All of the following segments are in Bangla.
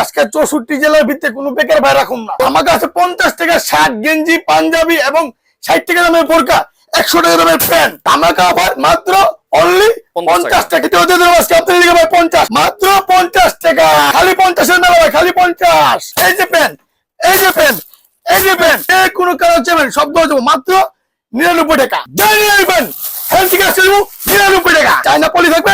আজকে চৌষট্টি জেলার ভিত্তিতে কোনো বেকার ভাই রাখুন না। আমার কাছে পঞ্চাশ টাকা শার্ট গেঞ্জি পাঞ্জাবি এবং ষাট টাকা দামের বোরকা একশো টাকা দামের প্যান্ট। আমাকে আবার মাত্র অনলি পঞ্চাশ টাকা। দেবো আজকে আপনার ভাই পঞ্চাশ মাত্র পঞ্চাশ টাকা। খালি পঞ্চাশের মেলা ভাই খালি পঞ্চাশ। এই যে প্যান্ট এই যে প্যান্ট এই যে প্যান্ট কোনো কালার চাইবেন সব দেওয়া যাব। মাত্র নিরানব্বই টাকা। থেকে নিরানব্বই টাকা। চাইনা পলি থাকবে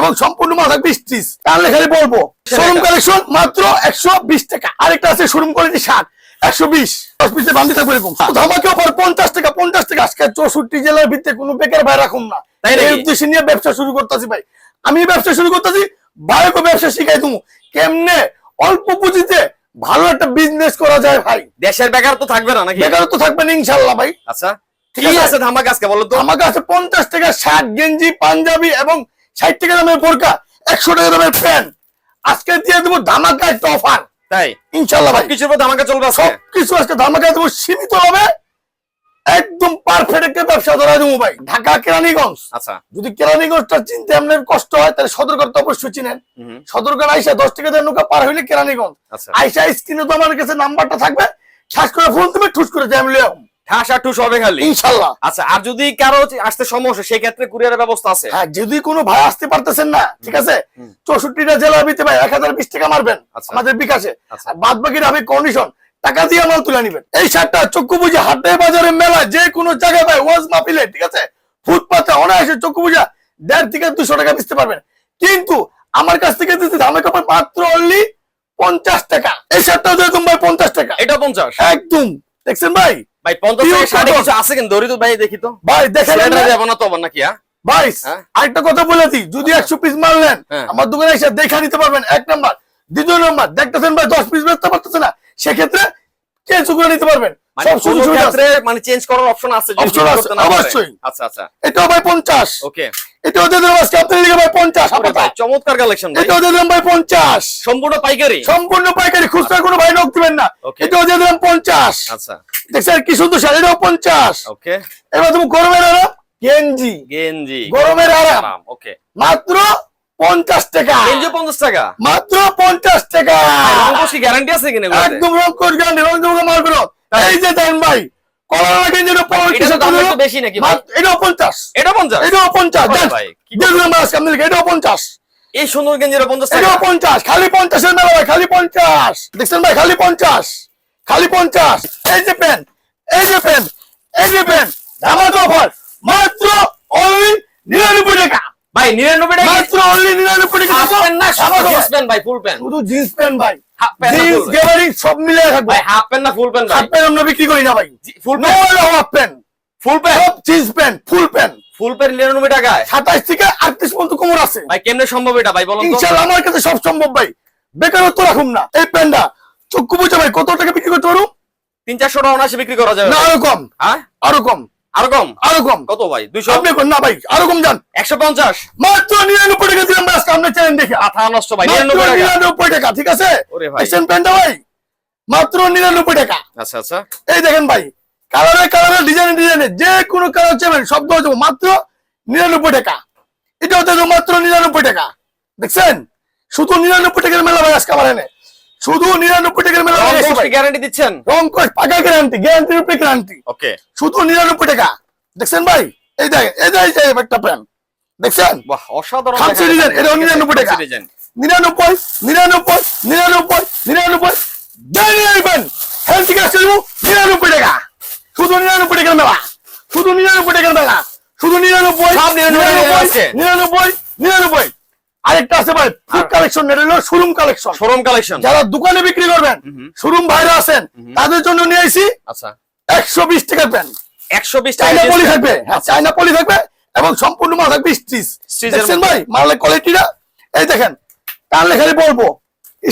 এবং সম্পূর্ণ মাথা বিশ ত্রিশ তাহলে খালি বলব শোরুম কালেকশন মাত্র একশো বিশ টাকা। আরেকটা আছে শোরুম কোয়ালিটি ষাট একশো বিশ। দশ পিসে বান্ধি থাকবে এরকম। ধামাকে অফার পঞ্চাশ টাকা পঞ্চাশ টাকা। আজকে চৌষট্টি জেলার ভিত্তিতে কোনো বেকার ভাই রাখুন না। তাই এই উদ্দেশ্যে নিয়ে ব্যবসা শুরু করতেছি ভাই। আমি ব্যবসা শুরু করতেছি ভাইকে ব্যবসা শিখাই তুমি। কেমনে? অল্প পুঁজিতে ভালো একটা বিজনেস করা যায় ভাই। দেশের বেকার তো থাকবে না নাকি? বেকারত্ব থাকবে না ইনশাল্লাহ ভাই। আচ্ছা ঠিক আছে। আছে ধামাক আজকে বলো তো? আমার কাছে পঞ্চাশ টাকা শার্ট গেঞ্জি পাঞ্জাবি এবং ষাট টাকা দামের বোরকা একশো টাকা দামের প্যান্ট। আজকে দিয়ে দেবো ধামাকা একটা অফার তাই? ইনশাল্লাহ ভাই। কিছুর উপর ধামাকা চলবে আজকে? সবকিছু আজকে ধামাকা দেবো সীমিত হবে। একদম পারফেক্ট একটা ব্যবসা ধরা দেবো ভাই। ঢাকা কেরানীগঞ্জ। আচ্ছা। যদি কেরানীগঞ্জটা চিনতে আপনার কষ্ট হয় তাহলে সদরঘাট তো অবশ্যই চিনেন। সদরঘাট আইসা দশ টাকা দিয়ে নৌকা পার হইলে কেরানীগঞ্জ। আচ্ছা। আইসা স্ক্রিনে তো আমার কাছে নাম্বারটা থাকবে। ঠাস করে ফোন তুমি ঠুস করে আমি লিয়াম। ঠাস খালি। আচ্ছা আর যদি কারও আসতে সমস্যা সেই ক্ষেত্রে কুরিয়ারের ব্যবস্থা আছে? হ্যাঁ যদি কোনো ভাই আসতে পারতেছেন না ঠিক আছে? জেলার ভিতরে ভাই টাকা মারবেন আচ্ছা। আমাদের বিকাশে। আচ্ছা। আর বাদ বাকির আমি কন্ডিশন টাকা দিয়ে মাল তুলে নিবেন। এই শার্টটা চক্ষু বুঝে হাটে বাজারে মেলা যে কোনো জায়গায় ভাই ওয়াজ মাপিলে ঠিক আছে? ফুটপাতে অনায়াসে চক্ষু বুঝা দেড় থেকে দুশো টাকা বেচতে পারবেন। কিন্তু আমার কাছ থেকে দিতে দামে কাপড় মাত্র অনলি পঞ্চাশ টাকা। এই শার্টটা ভাই পঞ্চাশ টাকা। এটা পঞ্চাশ? একদম। দেখছেন ভাই? ভাই পঞ্চাশ Pure টাকা কিছু আছে কিন্তু দরিদ্র ভাই দেখি তো। ভাই দেখেন ছেলেটা যাব না তো আবার নাকি হ্যাঁ? ভাই হ্যাঁ? আরেকটা কথা বলে দিই যদি একশো পিস মারলেন নেন আমার দোকানে এসে দেখা নিতে পারবেন এক নাম্বার। দ্বিতীয় নাম্বার দেখতেছেন ভাই দশ পিস বেচতে পারতেছে না সেক্ষেত্রে কে করে নিতে পারবেন। মানে সব সুযোগ কোনো সুবিধা আছে। ক্ষেত্রে মানে চেঞ্জ করার অপশন আছে যদি আছে, করতে না পারে। অবশ্যই। আচ্ছা আচ্ছা। এটাও ভাই পঞ্চাশ। ওকে এটাও দিয়ে দেবো আজকে আপনার লিখে ভাই পঞ্চাশ ওরে চমৎকার কালেকশন ভাই। এটাও দিয়ে দিলাম ভাই পঞ্চাশ। সম্পূর্ণ পাইকারি? সম্পূর্ণ পাইকারি খুচরা কোনো ভাই নক দিবেন না। এটাও দিয়ে দিলাম পঞ্চাশ। আচ্ছা। দেখছেন কি সুন্দর শাড়ি এটাও পঞ্চাশ। ওকে এবার তুমি গরমের আরাম গেঞ্জি। গেঞ্জি। গরমের আরাম। আরাম ওকে মাত্র পঞ্চাশ টাকা। পঞ্চাশ টাকা? মাত্র পঞ্চাশ টাকা। গ্যারান্টি আছে কিনা? একদম রং গান্ডি রং জমা মাল বেরো এই যে দেন ভাই যেটা এটা তো বেশি নাকি এটাও পঞ্চাশ। এটা পঞ্চাশ? এটাও পঞ্চাশ। এটাও পঞ্চাশ। এই সুন্দর গেঞ্জিটা পঞ্চাশ এটাও পঞ্চাশ। খালি পঞ্চাশের মেলা ভাই খালি পঞ্চাশ। দেখছেন ভাই খালি পঞ্চাশ। খালি পঞ্চাশ। এই যে পেন এই যে পেন এই যে পেন। আমার অফার মাত্র অনলি নিরানব্বই টাকা। ভাই নিরানব্বই টাকা মাত্র অনলি নিরানব্বই টাকা। হাফ প্যান্ট না আমার জিন্স প্যান্ট। ভাই ফুল প্যান্ট শুধু জিন্স প্যান্ট ভাই জিন্স গ্যাবারিং সব মিলে থাকবে। ভাই হাফ প্যান্ট না ফুল প্যান্ট ভাই। হাফ প্যান্ট আমরা বিক্রি করি না ভাই। Full no pant half pant full pant সব jeans pant full pant full pant নিরানব্বই টাকায়? সাতাইশ থেকে আটত্রিশ পর্যন্ত কোমর আছে। ভাই কেমনে সম্ভব এটা ভাই বলুন তো? ইনশাল্লাহ আমার কাছে সব সম্ভব ভাই। বেকারত্ব রাখুন না। এই প্যান্টটা চক্ষু বুঝে ভাই কত টাকা বিক্রি করতে পারো? তিন চারশো টাকা অনায়াসে বিক্রি করা যাবে। না আরও কম। হ্যাঁ? আরও কম। আরও কম? আরও কম। কত ভাই? দুইশো? আপনি না ভাই আরও কম যান। একশো পঞ্চাশ? মাত্র নিরানব্বই টাকা দিলাম ব্যাস আপনার চ্যানেল দেখে। মাথা নষ্ট ভাই নিরানব্বই টাকা। ঠিক আছে? ওরে ভাই। দেখছেন প্যান্টটা ভাই? মাত্র নিরানব্বই টাকা। আচ্ছা আচ্ছা। এই দেখেন ভাই কালারে কালারে ডিজাইনে ডিজাইনে যে কোনো কালার চাইবেন সব দেওয়া যাব। মাত্র নিরানব্বই টাকা। এটাও দেবো মাত্র নিরানব্বই টাকা। দেখছেন? শুধু নিরানব্বই টাকার মেলা ভাই আজকে আমার এনে। শুধু নিরানব্বই টাকার মেলা। গ্যারান্টি দিচ্ছেন? রং কোচ পাকা গ্যারান্টি গ্যারান্টির উপরে গ্যারান্টি ওকে। শুধু নিরানব্বই টাকা। দেখছেন ভাই? এই দেখেন এই যে এই একটা প্যান্ট দেখছেন? অসাধারণ ডিজাইন। এটাও 99 টাকা। নিরানব্বই নিরানব্বই নিরানব্বই নিরানব্বই। জানিয়ে হেলথ নিরানব্বই টাকা। শুধু নিরানব্বই টাকার মেলা। শুধু নিরানব্বই টাকার মেলা। শুধু নিরানব্বই সব 99 টাকা নিরানব্বই নিরানব্বই। আরেকটা আছে ভাই ফুড কালেকশন এটা হলো শোরুম কালেকশন শোরুম কালেকশন যারা দোকানে বিক্রি করবেন শোরুম বাইরে আছেন তাদের জন্য নিয়ে আইছি আচ্ছা। একশো বিশ টাকার প্যান্ট একশো বিশ চাইনা পলি থাকবে হ্যাঁ চাইনা পলি থাকবে এবং সম্পূর্ণ মাথা থাকবে স্টিচ। দেখছেন ভাই মালের কোয়ালিটিটা এই দেখেন খালি বলব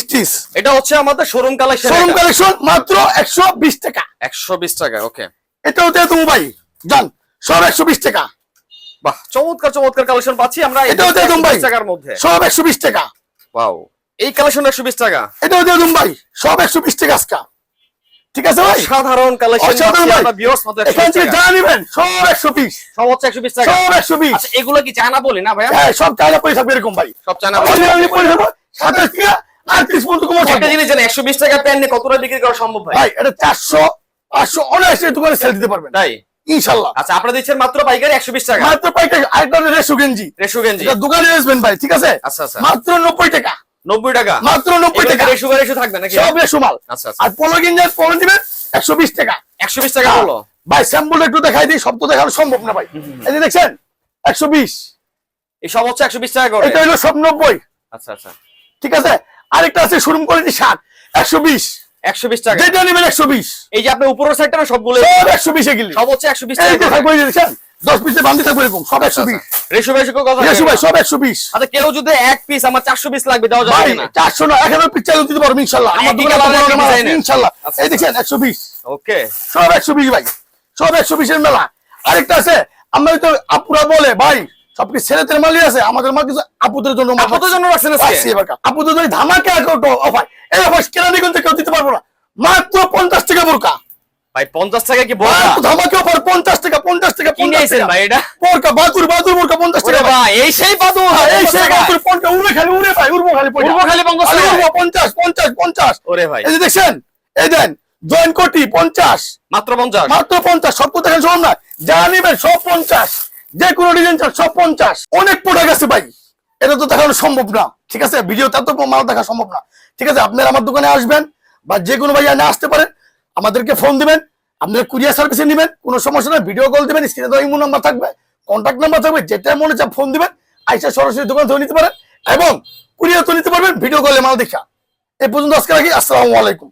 স্টিচ। এটা হচ্ছে আমাদের শোরুম কালেকশন শোরুম কালেকশন মাত্র একশো বিশ টাকা। একশো বিশ টাকা ওকে এটাও দিয়ে তুমি ভাই যান সব একশো বিশ টাকা। বাহ চমৎকার চমৎকার কালেকশন পাচ্ছি আমরা এটাও দিয়ে ভাই টাকার মধ্যে। সব একশো বিশ টাকা। ওয়াও এই কালেকশন একশো বিশ টাকা। এটাও দিয়ে তুমি ভাই সব একশো বিশ টাকা আজকা। ঠিক আছে ভাই? সাধারণ কালেকশন ভাই। আমরা ভিউয়ার্স মধ্যে এখান থেকে যা নিবেন সব একশো বিশ। সব হচ্ছে একশো বিশ টাকা। সব আচ্ছা এগুলো কি চায়না বলি না ভাইয়া? হ্যাঁ সব পলি থাকবে এরকম ভাই। সব চায়না আমি- আমি সাতাশ থেকে আটত্রিশ পর্যন্ত কমে একটা জিনিস জানেন একশো বিশ টাকা প্যান্ট নিয়ে কতটা বিক্রি করা সম্ভব ভাই? ভাই এটা চারশো পাঁচশো অনায়াসে দোকানে সেল দিতে পারবেন। তাই? ইনশাল্লাহ আচ্ছা আপনারা দিচ্ছেন মাত্র পাইকারি একশো বিশ টাকা। মাত্র পাইকারি আরেকটা রেশু গেঞ্জি। রেশু গেঞ্জি। এটা দোকানে আসবেন ভাই ঠিক আছে? আচ্ছা আচ্ছা। মাত্র নব্বই টাকা। নব্বই টাকা। মাত্র নব্বই টাকা। রেশু রেশু থাকবে নাকি? সব রেশু মাল। আচ্ছা আচ্ছা। আর পনেরো গেঞ্জি পনেরো দিবেন একশো বিশ টাকা। একশো বিশ টাকা হলো ভাই স্যাম্পল একটু দেখাই দিই সব দেখানো সম্ভব না ভাই। এই যে দেখছেন একশো বিশ। এই সব হচ্ছে একশো বিশ টাকা করে। এটা হলো সব নব্বই। আচ্ছা আচ্ছা। ঠিক আছে? আরেকটা আছে শোরুম কোয়ালিটি ষাট। একশো বিশ একশো বিশ টাকা। যেটা নেবেন একশো বিশ। এই যে আপনি উপরের সাইডটা সবগুলো সব গেলি। সব হচ্ছে এই। থাকবে পিসে বান্ধি থাকবে এরকম সব কথা রেশু ভাই সব আচ্ছা কেউ যদি এক পিস আমার লাগবে যাবে না না দিতে পারব দোকানে আচ্ছা, এই ওকে। সব একশো বিশ ভাই সব একশো বিশের মেলা। আরেকটা আছে আমরা তো আপুরা বলে ভাই সব কি ছেলেদের মালই আছে আমাদের মাল কিছু আপুদের জন্য মাল আপনাদের জন্য রাখছেন আপুদের জন্য ধামাকে অফার এই অফার কেরানীগঞ্জ কেউ দিতে পারব না। মাত্র পঞ্চাশ টাকা বোরকা। ভাই পঞ্চাশ টাকা কি ধামাকে অফার পঞ্চাশ টাকা পঞ্চাশ টাকা পঞ্চাশ নিয়েছেন টাকা। ভাই এটা? বোরকা বাদুর বাদুর বোরকা পঞ্চাশ টাকা। ভাই। ভাই এই সেই বাদু এই সে বাদুর পঞ্চাশ উড়ে খালি উড়ে ভাই উড়বো খালি উড়বো খালি পঞ্চাশ খালি টাকা। উড়বো পঞ্চাশ পঞ্চাশ পঞ্চাশ। ওরে ভাই। এই যে দেখছেন এই দেন জয়েন কোটি পঞ্চাশ। মাত্র পঞ্চাশ। মাত্র পঞ্চাশ সব তো দেখেন সব না। যা নিবেন সব পঞ্চাশ। যে কোনো ডিজাইন চান সব পঞ্চাশ। অনেক প্রোডাক্ট আছে ভাই। এটা তো দেখানো সম্ভব না। ঠিক আছে? ভিডিওতে এত মাল দেখা সম্ভব না। ঠিক আছে, আপনারা আমার দোকানে আসবেন বা যে কোনো ভাইয়া না আসতে পারেন আমাদেরকে ফোন দিবেন, আপনারা কুরিয়ার সার্ভিসে নেবেন, কোনো সমস্যা নেই ভিডিও কল দিবেন স্ক্রিনে তো ইমো নাম্বার থাকবে কন্ট্যাক্ট নাম্বার থাকবে, যেটা মনে চাপ ফোন দিবেন, আইসা সরাসরি দোকান ধরে নিতে পারেন এবং কুরিয়ার তো নিতে পারবেন ভিডিও কলে মাল দেখা। এই পর্যন্ত আজকে রাখি, আসসালামু আলাইকুম।